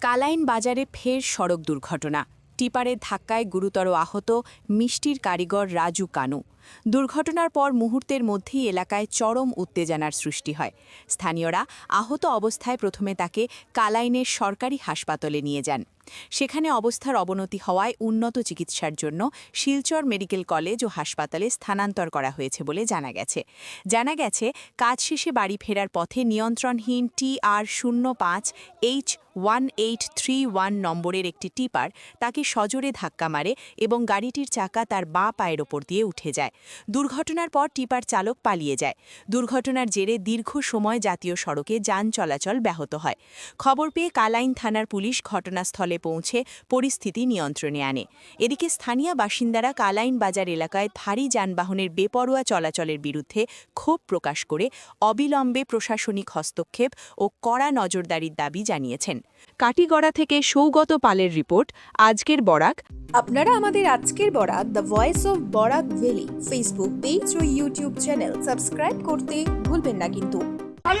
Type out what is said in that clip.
কালাইন বাজারে ফের সড়ক দুর্ঘটনা। টিপারে ধাক্কায় গুরুতর আহত মিষ্টির কারিগর রাজু কানু। দুর্ঘটনার পর মুহূর্তের মধ্যেই এলাকায় চরম উত্তেজনার সৃষ্টি হয়। স্থানীয়রা আহত অবস্থায় প্রথমে তাকে কালাইনের সরকারি হাসপাতালে নিয়ে যান। সেখানে অবস্থার অবনতি হওয়ায় উন্নত চিকিৎসার জন্য শিলচর মেডিকেল কলেজ ও হাসপাতালে স্থানান্তর করা হয়েছে বলে জানা গেছে। জানা গেছে, কাজ শেষে বাড়ি ফেরার পথে নিয়ন্ত্রণহীন টি আর শূন্য পাঁচ H one eight three one নম্বরের একটি টিপার তাকে সজোরে ধাক্কা মারে এবং গাড়িটির চাকা তার বাঁ পায়ের ওপর দিয়ে উঠে যায়। দুর্ঘটনার পর টিপার চালক পালিয়ে যায়। দুর্ঘটনার জেরে দীর্ঘ সময় জাতীয় সড়কে যান চলাচল ব্যাহত হয়। খবর পেয়ে কালাইন থানার পুলিশ ঘটনাস্থলে পৌঁছে পরিস্থিতি নিয়ন্ত্রণে আনে। এদিকে স্থানীয় বাসিন্দারা কালাইন বাজার এলাকায় ভারী যানবাহনের বেপরোয়া চলাচলের বিরুদ্ধে ক্ষোভ প্রকাশ করে অবিলম্বে প্রশাসনিক হস্তক্ষেপ ও কড়া নজরদারির দাবি জানিয়েছেন। কাটিগড়া থেকে সৌগত পালের রিপোর্ট, আজকের বরাক। আপনারা আমাদের আজকের Barak the voice of Barak valley Facebook page O YouTube channel subscribe করতে ভুলবেন না কিন্তু। গাড়ি